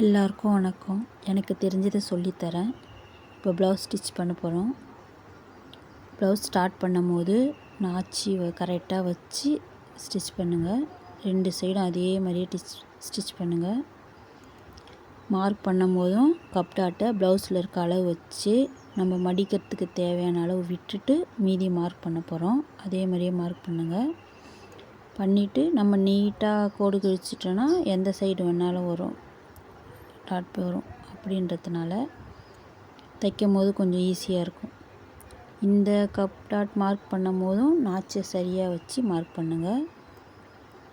எல்லாருக்கும் வணக்கம். எனக்கு தெரிஞ்சதை சொல்லித்தரேன். இப்போ ப்ளவுஸ் ஸ்டிச் பண்ண போகிறோம் ப்ளவுஸ் ஸ்டார்ட் பண்ணும் போது நாச்சி கரெக்டாக வச்சு ஸ்டிச் பண்ணுங்கள் ரெண்டு சைடும் அதே மாதிரியே டிச் ஸ்டிச் பண்ணுங்கள் மார்க் பண்ணும் போதும் கப் டாட்டை ப்ளவுஸில் இருக்க அளவு வச்சு நம்ம மடிக்கிறதுக்கு தேவையான அளவு விட்டுட்டு மீதி மார்க் பண்ண போகிறோம் அதே மாதிரியே மார்க் பண்ணுங்கள் பண்ணிவிட்டு நம்ம நீட்டாக கோடு கிழிச்சிட்டோன்னா எந்த சைடு வேணாலும் வரும். டாட் வரும் அப்படின்றதுனால தைக்கும் போது கொஞ்சம் ஈஸியாக இருக்கும். இந்த கப் டாட் மார்க் பண்ணும் போதும் நாச்சை சரியாக வச்சு மார்க் பண்ணுங்கள்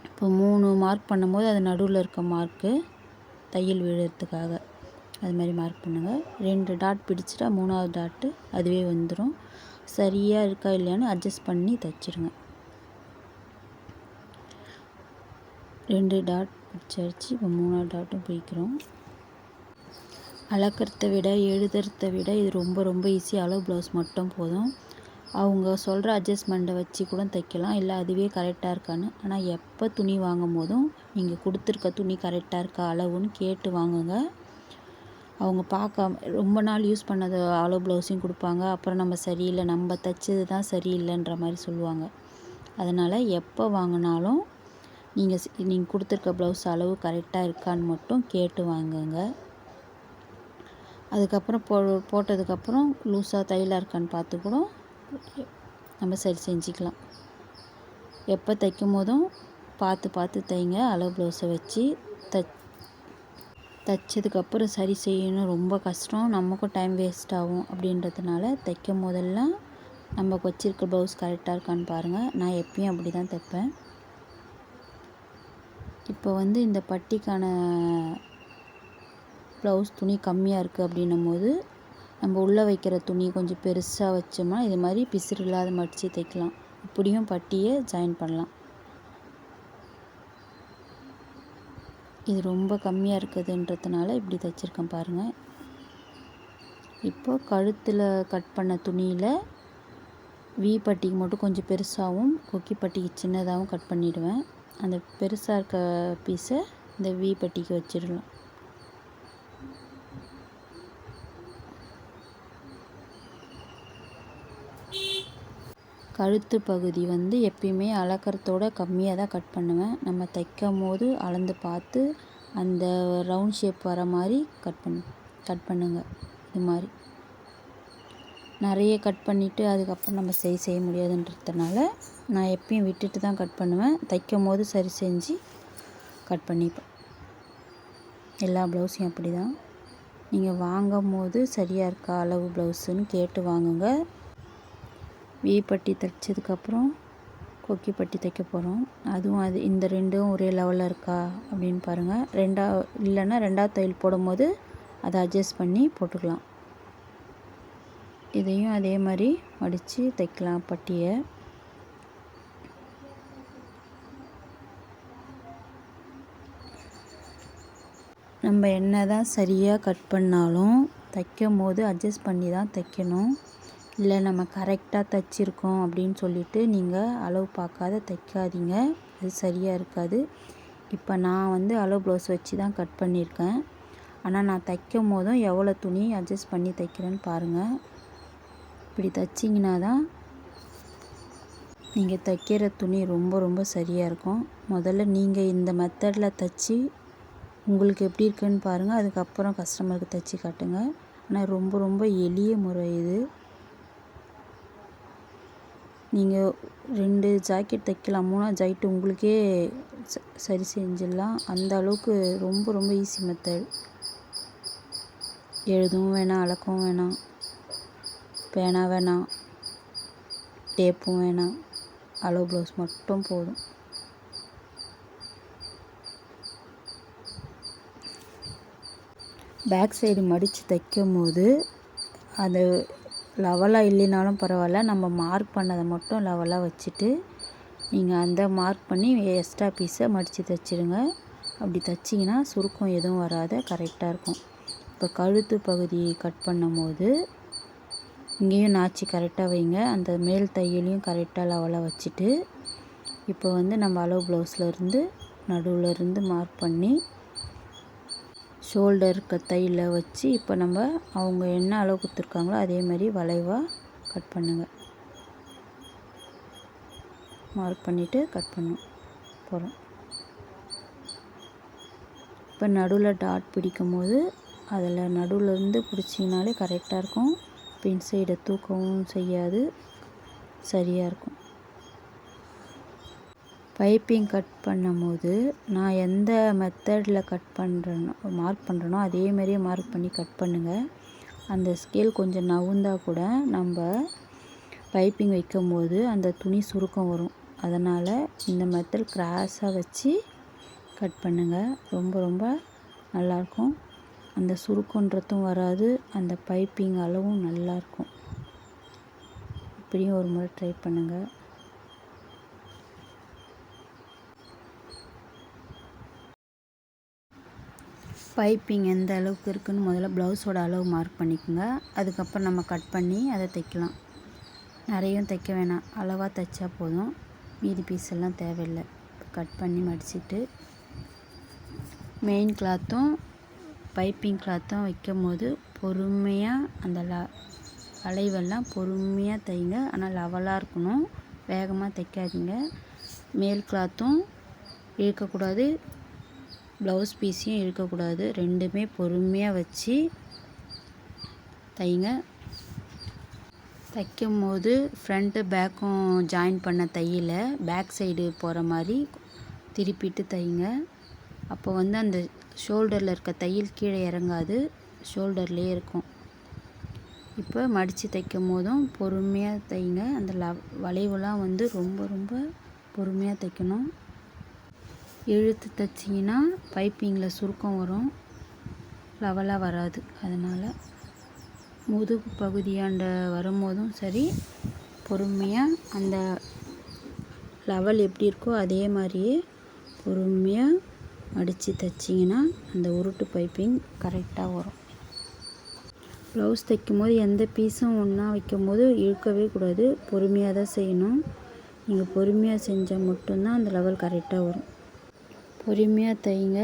இப்போ மூணு மார்க் பண்ணும்போது அது நடுவில் இருக்க மார்க்கு தையல் விழுறதுக்காக அது மாதிரி மார்க் பண்ணுங்கள் ரெண்டு டாட் பிடிச்சிட்டா மூணாவது டாட்டு அதுவே வந்துடும் சரியாக இருக்கா இல்லையான்னு அட்ஜஸ்ட் பண்ணி தைச்சிருங்க. ரெண்டு டாட் பிடிச்சாச்சு இப்போ மூணாவது டாட்டும் பிடிக்கிறோம். அளக்கிறத விட எழுதுறத விட இது ரொம்ப ரொம்ப ஈஸி அளவு ப்ளவுஸ் மட்டும் போதும். அவங்க சொல்கிற அட்ஜஸ்ட்மெண்ட்டை வச்சு கூட தைக்கலாம். இல்லை அதுவே கரெக்டாக இருக்கான்னு. ஆனால் எப்போ துணி வாங்கும் போதும் நீங்கள் கொடுத்துருக்க துணி கரெக்டாக இருக்கா அளவுன்னு கேட்டு வாங்குங்க. அவங்க பார்க்காம ரொம்ப நாள் யூஸ் பண்ணது அளவு ப்ளவுஸையும் கொடுப்பாங்க. அப்புறம் நம்ம சரியில்லை நம்ம தைச்சது தான் சரியில்லைன்ற மாதிரி சொல்லுவாங்க. அதனால் எப்போ வாங்கினாலும் நீங்கள் நீங்கள் கொடுத்துருக்க ப்ளவுஸ் அளவு கரெக்டாக இருக்கான்னு மட்டும் கேட்டு வாங்குங்க. அதுக்கப்புறம் போ போட்டதுக்கப்புறம் லூஸாக தையலாக இருக்கான்னு பார்த்து கூட நம்ம சரி செஞ்சுக்கலாம். எப்போ தைக்கும் போதும் பார்த்து பார்த்து தைங்க அளவு ப்ளவுஸை வச்சு த தைச்சதுக்கப்புறம் சரி செய்யணும். ரொம்ப கஷ்டம். நமக்கும் டைம் வேஸ்ட் ஆகும் அப்படின்றதுனால தைக்கும் போதெல்லாம் நம்ம வச்சிருக்க ப்ளவுஸ் கரெக்டாக இருக்கான்னு பாருங்கள் நான் எப்பயும் அப்படி தான் தைப்பேன். இப்போ வந்து இந்த பட்டிக்கான ப்ளவுஸ் துணி கம்மியாக இருக்குது அப்படின்னும் போது நம்ம உள்ளே வைக்கிற துணி கொஞ்சம் பெருசாக வச்சோம்னா இது மாதிரி பிசுறு இல்லாத மடித்து தைக்கலாம். இப்படியும் பட்டியை ஜாயின் பண்ணலாம். இது ரொம்ப கம்மியாக இருக்குதுன்றதுனால இப்படி தைச்சிருக்கேன் பாருங்கள் இப்போ கழுத்தில் கட் பண்ண துணியில் வி பட்டிக்கு மட்டும் கொஞ்சம் பெருசாகவும் கொக்கி பட்டிக்கு சின்னதாகவும் கட் பண்ணிவிடுவேன் அந்த பெருசாக இருக்க பீஸை இந்த வி பட்டிக்கு வச்சிடலாம். கழுத்து பகுதி வந்து எப்பயுமே அளக்கிறதோட கம்மியாக தான் கட் பண்ணுவேன். நம்ம தைக்கும் போது அளந்து பார்த்து அந்த ரவுண்ட் ஷேப் வர மாதிரி கட் பண்ணு கட் பண்ணுங்கள் இது மாதிரி. நிறைய கட் பண்ணிவிட்டு அதுக்கப்புறம் நம்ம சரி செய்ய முடியாதுன்றதுனால நான் எப்பயும் விட்டுட்டு தான் கட் பண்ணுவேன். தைக்கும் போது சரி செஞ்சு கட் பண்ணிப்பேன். எல்லா ப்ளவுஸையும் அப்படி தான் நீங்கள் வாங்கும் போது சரியாக இருக்கா? அளவு ப்ளவுஸுன்னு கேட்டு வாங்குங்க. வி பட்டி தைச்சதுக்கப்புறம் கொக்கி பட்டி தைக்க போகிறோம் அதுவும் அது இந்த ரெண்டும் ஒரே லெவலில் இருக்கா அப்படின்னு பாருங்கள் ரெண்டா இல்லைன்னா ரெண்டாவது தையல் போடும்போது அதை அட்ஜஸ்ட் பண்ணி போட்டுக்கலாம். இதையும் அதே மாதிரி மடித்து தைக்கலாம் பட்டியை. நம்ம என்ன தான் சரியாக கட் பண்ணாலும் தைக்கும் போது அட்ஜஸ்ட் பண்ணி தான் தைக்கணும். இல்லை நம்ம கரெக்டாக தைச்சிருக்கோம் அப்படின்னு சொல்லிட்டு நீங்கள் அளவு பார்க்காத தைக்காதீங்க. அது சரியாக இருக்காது. இப்போ நான் வந்து அளவு ப்ளவுஸ் வச்சு தான் கட் பண்ணியிருக்கேன். ஆனால் நான் தைக்கும் போதும் எவ்வளோ துணி அட்ஜஸ்ட் பண்ணி தைக்கிறேன்னு பாருங்கள் இப்படி தைச்சிங்கன்னா தான் நீங்கள் தைக்கிற துணி ரொம்ப ரொம்ப சரியாக இருக்கும். முதல்ல நீங்கள் இந்த மெத்தடில் தைச்சி உங்களுக்கு எப்படி இருக்குன்னு பாருங்கள் அதுக்கப்புறம் கஸ்டமருக்கு தைச்சி காட்டுங்க. ஆனால் ரொம்ப ரொம்ப எளிய முறை இது. நீங்கள் ரெண்டு ஜாக்கெட் தைக்கலாம். மூணாவது ஜாக்கெட் உங்களுக்கே ச சரி செஞ்சிடலாம். அந்த அளவுக்கு ரொம்ப ரொம்ப ஈஸி மெத்தட் எழுதவும் வேணாம் அளக்கவும் வேணாம். பேனா வேணாம். டேப்பும் வேணாம். அளவு ப்ளவுஸ் மட்டும் போதும். பேக் சைடு மடித்து தைக்கும் போது அது லெவலாக இல்லைனாலும் பரவாயில்ல. நம்ம மார்க் பண்ணதை மட்டும் லெவலாக வச்சுட்டு நீங்கள் அந்த மார்க் பண்ணி எக்ஸ்ட்ரா பீஸை மடித்து தைச்சிடுங்க. அப்படி தைச்சிங்கன்னா சுருக்கம் எதுவும் வராத கரெக்டாக இருக்கும். இப்போ கழுத்து பகுதி கட் பண்ணும் போது இங்கேயும் நாச்சி கரெக்டாக வைங்க. அந்த மேல் தையலையும் கரெக்டாக லெவலாக வச்சுட்டு இப்போ வந்து நம்ம அளவு ப்ளவுஸில் இருந்து நடுவில் இருந்து மார்க் பண்ணி ஷோல்டர் தையில் வச்சு இப்போ நம்ம அவங்க என்ன அளவு கொடுத்துருக்காங்களோ அதே மாதிரி வளைவாக கட் பண்ணுங்கள் மார்க் பண்ணிவிட்டு கட் பண்ணும். போகிறோம் இப்போ நடுவில் டாட் பிடிக்கும் போது அதில் நடுவில் இருந்து பிடிச்சிங்கனாலே கரெக்டாக இருக்கும். பின் சைடை தூக்கவும் செய்யாது. சரியாக இருக்கும். பைப்பிங் கட் பண்ணும்போது நான் எந்த மெத்தடில் கட் பண்ணுறேனோ மார்க் பண்ணுறேனோ அதே மாதிரியே மார்க் பண்ணி கட் பண்ணுங்கள் அந்த ஸ்கேல் கொஞ்சம் நவுந்தால் கூட நம்ம பைப்பிங் வைக்கும் போது அந்த துணி சுருக்கம் வரும். அதனால் இந்த மெத்தட் கிராஸாக வச்சு கட் பண்ணுங்கள் ரொம்ப ரொம்ப நல்லாயிருக்கும் அந்த சுருக்கன்றதும் வராது அந்த பைப்பிங் அளவும் நல்லாயிருக்கும் இப்படியும் ஒரு முறை ட்ரை பண்ணுங்கள் பைப்பிங் எந்த அளவுக்கு இருக்குதுன்னு முதல்ல ப்ளவுஸோட அளவு மார்க் பண்ணிக்கோங்க. அதுக்கப்புறம் நம்ம கட் பண்ணி அதை தைக்கலாம். நிறையும் தைக்க வேணாம். அளவாக தைச்சா போதும். மீதி பீஸ் எல்லாம் தேவையில்லை. கட் பண்ணி மடிச்சுட்டு மெயின் கிளாத்தும் பைப்பிங் கிளாத்தும் வைக்கும் போது பொறுமையாக அந்த ல வளைவெல்லாம் பொறுமையாக தைங்க. ஆனால் லெவலாக இருக்கணும். வேகமாக தைக்காதீங்க. மேல் கிளாத்தும் இழுக்கக்கூடாது. ப்ளவுஸ் பீஸையும் இருக்கக்கூடாது ரெண்டுமே பொறுமையாக வச்சு தைங்க. தைக்கும் போது ஃப்ரண்ட்டு பேக்கும் ஜாயின் பண்ண தையில் பேக் சைடு போகிற மாதிரி திருப்பிட்டு தைங்க. அப்போ வந்து அந்த ஷோல்டரில் இருக்க தையல் கீழே இறங்காது. ஷோல்டர்லேயே இருக்கும். இப்போ மடித்து தைக்கும் போதும் பொறுமையாக தைங்க. அந்த ல வளைவுலாம் வந்து ரொம்ப ரொம்ப பொறுமையாக தைக்கணும். இழுத்து தைச்சிங்கன்னா பைப்பிங்கில் சுருக்கம் வரும். லெவலாக வராது. அதனால் முதுகு பகுதியாண்ட வரும்போதும் சரி பொறுமையாக அந்த லெவல் எப்படி இருக்கோ அதே மாதிரியே பொறுமையாக அடித்து தைச்சிங்கன்னா அந்த உருட்டு பைப்பிங் கரெக்டாக வரும். ப்ளவுஸ் தைக்கும் போது எந்த பீஸும் ஒன்றா வைக்கும் போது இழுக்கவே கூடாது. பொறுமையாக தான் செய்யணும். நீங்கள் பொறுமையாக செஞ்சால் மட்டும்தான் அந்த லெவல் கரெக்டாக வரும். பொறுமையாக தைங்க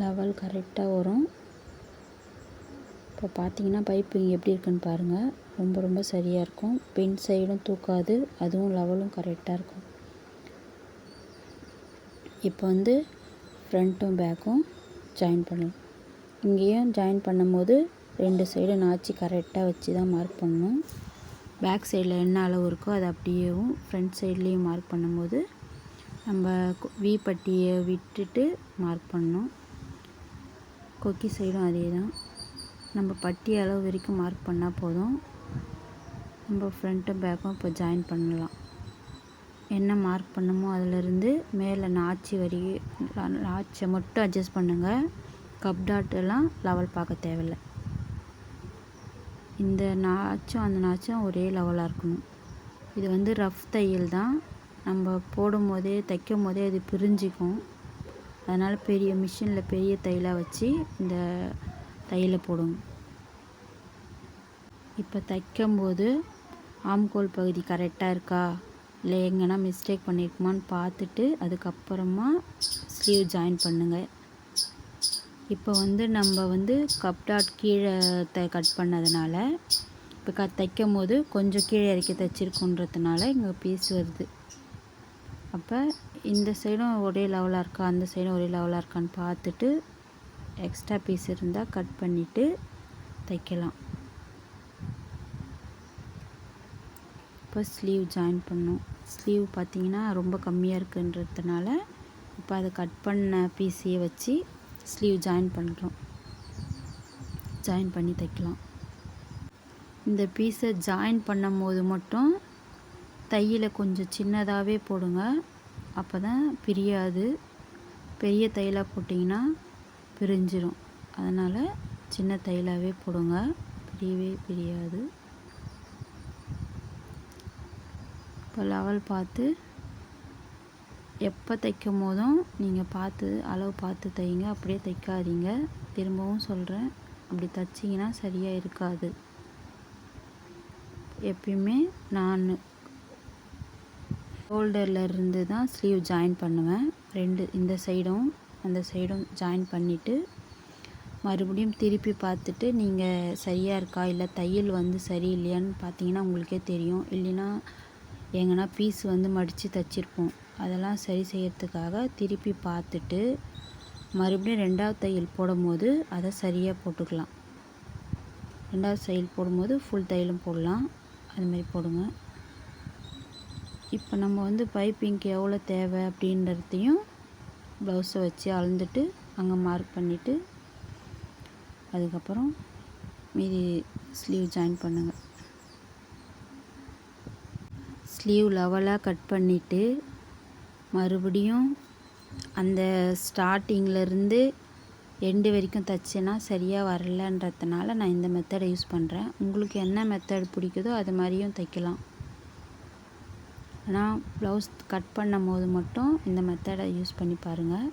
லெவல் கரெக்டாக வரும். இப்போ பார்த்தீங்கன்னா பைப்பிங் எப்படி இருக்குன்னு பாருங்கள் ரொம்ப ரொம்ப சரியாக இருக்கும். பின் சைடும் தூக்காது. அதுவும் லெவலும் கரெக்டாக இருக்கும். இப்போ வந்து ஃப்ரண்ட்டும் பேக்கும் ஜாயின் பண்ணலாம் இங்கேயும் ஜாயின் பண்ணும்போது ரெண்டு சைடும் நாச்சி கரெக்டாக வச்சு தான் மார்க் பண்ணணும். பேக் சைடில் என்ன அளவு இருக்கோ அது அப்படியேவும் ஃப்ரண்ட் சைட்லேயும் மார்க் பண்ணும்போது நம்ம வி பட்டியை விட்டுட்டு மார்க் பண்ணணும் கொக்கி சைடும் அதே தான் நம்ம பட்டி அளவு வரைக்கும் மார்க் பண்ணால் போதும். நம்ம ஃப்ரண்ட்டும் பேக்கும் இப்போ ஜாயின் பண்ணலாம். என்ன மார்க் பண்ணமோ அதிலிருந்து மேலே நாச்சி வரி நாச்சை மட்டும் அட்ஜஸ்ட் பண்ணுங்கள் கப் டாட்டெல்லாம் லெவல் பார்க்க தேவையில்லை. இந்த நாச்சும் அந்த நாச்சும் ஒரே லெவலாக இருக்கணும். இது வந்து ரஃப் தையல் தான். நம்ம போடும் போதே தைக்கும் போதே அது பிரிஞ்சிக்கும். அதனால் பெரிய மிஷினில் பெரிய தையலாக வச்சு இந்த தையலை போடுங்க இப்போ தைக்கும்போது ஆம்கோல் பகுதி கரெக்டாக இருக்கா? இல்லை எங்கன்னா மிஸ்டேக் பண்ணியிருக்குமான்னு பார்த்துட்டு அதுக்கப்புறமா ஸ்லீவ் ஜாயின் பண்ணுங்கள் இப்போ வந்து நம்ம வந்து கப் டாட் கீழே த கட் பண்ணதுனால இப்போ க தைக்கும் போது கொஞ்சம் கீழே இறக்கி தைச்சிருக்குன்றதுனால இங்கே பீஸ் வருது. அப்போ இந்த சைடும் ஒரே லெவலாக இருக்கா? அந்த சைடும் ஒரே லெவலாக இருக்கான்னு பார்த்துட்டு எக்ஸ்ட்ரா பீஸ் இருந்தால் கட் பண்ணிவிட்டு தைக்கலாம். இப்போ ஸ்லீவ் ஜாயின் பண்ணும். ஸ்லீவ் பார்த்திங்கன்னா ரொம்ப கம்மியாக இருக்குன்றதுனால இப்போ அதை கட் பண்ண பீஸையே வச்சு ஸ்லீவ் ஜாயின் பண்ணுறோம் ஜாயின் பண்ணி தைக்கலாம். இந்த பீஸை ஜாயின் பண்ணும் போது மட்டும் தையில் கொஞ்சம் சின்னதாகவே போடுங்க. அப்போ தான் பிரியாது. பெரிய தையலாக போட்டிங்கன்னா பிரிஞ்சிடும் அதனால் சின்ன தையலாகவே போடுங்க. பிரியவே பிரியாது. இப்போ லெவல் பார்த்து எப்போ தைக்கும் போதும் நீங்கள் பார்த்து அளவு பார்த்து தைங்க. அப்படியே தைக்காதீங்க. திரும்பவும் சொல்கிறேன் அப்படி தைச்சிங்கன்னா சரியாக இருக்காது. எப்பயுமே நான். ஷோல்டரில் இருந்து தான் ஸ்லீவ் ஜாயின் பண்ணுவேன். ரெண்டு இந்த சைடும் அந்த சைடும் ஜாயின் பண்ணிவிட்டு மறுபடியும் திருப்பி பார்த்துட்டு நீங்கள் சரியாக இருக்கா? இல்லை தையல் வந்து சரியில்லையான்னு பார்த்தீங்கன்னா உங்களுக்கே தெரியும். இல்லைன்னா எங்கன்னா பீஸ் வந்து மடித்து தைச்சிருப்போம். அதெல்லாம் சரி செய்யறதுக்காக திருப்பி பார்த்துட்டு மறுபடியும் ரெண்டாவது தையல் போடும்போது அதை சரியாக போட்டுக்கலாம். ரெண்டாவது தையல் போடும்போது ஃபுல் தையலும் போடலாம். அதுமாரி போடுங்க. இப்போ நம்ம வந்து பைப்பிங்க்கு எவ்வளோ தேவை அப்படின்றதையும் ப்ளவுஸை வச்சு அளந்துட்டு அங்கே மார்க் பண்ணிவிட்டு அதுக்கப்புறம் மீதி ஸ்லீவ் ஜாயின் பண்ணுங்கள் ஸ்லீவ் லெவலாக கட் பண்ணிவிட்டு மறுபடியும் அந்த ஸ்டார்டிங்கிலேருந்து எண்டு வரைக்கும் தைச்சேன்னா சரியாக வரலன்றதுனால நான் இந்த மெத்தடை யூஸ் பண்ணுறேன் உங்களுக்கு என்ன மெத்தட் பிடிக்குதோ அது மாதிரியும் தைக்கலாம். ஆனால் ப்ளவுஸ் கட் பண்ணும் போது மட்டும் இந்த மெத்தடை யூஸ் பண்ணி பாருங்கள்.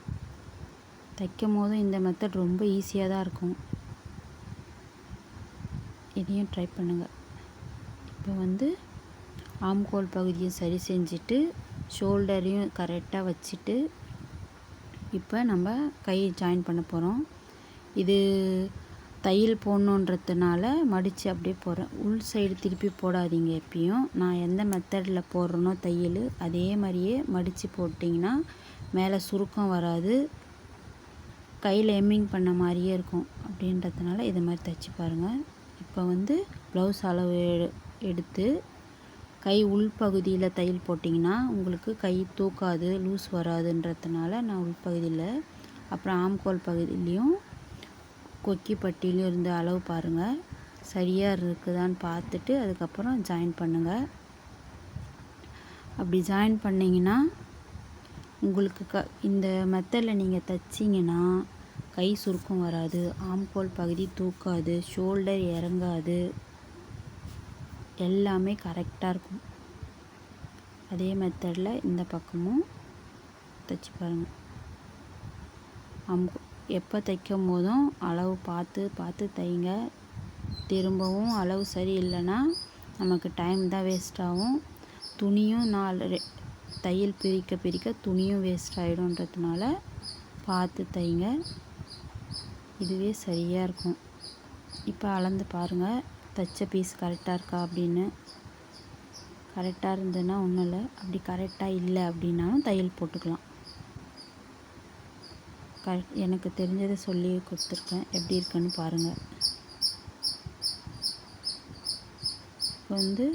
தைக்கும் போதும் இந்த மெத்தட் ரொம்ப ஈஸியாக தான் இருக்கும். இதையும் ட்ரை பண்ணுங்கள். இப்போ வந்து ஆம்கோல் பகுதியை சரி செஞ்சுட்டு ஷோல்டரையும் கரெக்டாக வச்சுட்டு இப்போ நம்ம கை ஜாயின் பண்ண போகிறோம். இது தையல் போடணுன்றதுனால மடித்து அப்படியே போடுறேன். உள் சைடு திருப்பி போடாதீங்க எப்பயும். நான் எந்த மெத்தடில் போடுறேனோ தையல் அதே மாதிரியே மடித்து போட்டிங்கன்னா மேலே சுருக்கம் வராது. கையில் எம்மிங் பண்ண மாதிரியே இருக்கும். அப்படின்றதுனால இது மாதிரி தைச்சி பாருங்கள் இப்போ வந்து ப்ளவுஸ் அளவு எடுத்து கை உள்பகுதியில் தையல் போட்டிங்கன்னா உங்களுக்கு கை தூக்காது லூஸ் வராதுன்றதுனால நான் உள்பகுதியில் அப்புறம் ஆம்கோல் பகுதியிலையும் கொக்கி பட்டியிலையும் இருந்த அளவு பாருங்கள் சரியாக இருக்குதான்னு பார்த்துட்டு அதுக்கப்புறம் ஜாயின் பண்ணுங்கள் அப்படி ஜாயின் பண்ணிங்கன்னா உங்களுக்கு க இந்த மெத்தடில் நீங்கள் தைச்சிங்கன்னா கை சுருக்கம் வராது ஆம்கோல் பகுதி தூக்காது ஷோல்டர் இறங்காது. எல்லாமே கரெக்டாக இருக்கும். அதே மெத்தடில் இந்த பக்கமும் தைச்சி பாருங்கள் ஆம்கோல் எப்போ தைக்கும் போதும் அளவு பார்த்து பார்த்து தைங்க. திரும்பவும் அளவு சரி இல்லைன்னா நமக்கு டைம் தான் வேஸ்ட் ஆகும். துணியும் நாலு தையல் பிரிக்க பிரிக்க துணியும் வேஸ்ட் ஆகிடும்ன்றதுனால பார்த்து தைங்க. இதுவே சரியாக இருக்கும். இப்போ அளந்து பாருங்கள் தைச்ச பீஸ் கரெக்டாக இருக்கா அப்படின்னு. கரெக்டாக இருந்ததுன்னா ஒன்றும் இல்லை. அப்படி கரெக்டாக இல்லை அப்படின்னாலும் தையல் போட்டுக்கலாம். கரெக்ட் எனக்கு தெரிஞ்சதை சொல்லி கொடுத்துருக்கேன். எப்படி இருக்குன்னு பாருங்கள் இப்போ வந்து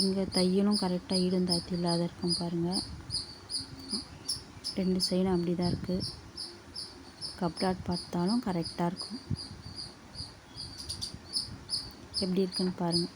இங்கே தையலும் கரெக்டாக ஈடுந்தாத்தி இல்லாத இருக்கும் பாருங்கள் ரெண்டு சைடும் அப்படி தான் இருக்குது கப்டாட் பார்த்தாலும் கரெக்டாக இருக்கும். எப்படி இருக்குன்னு பாருங்கள்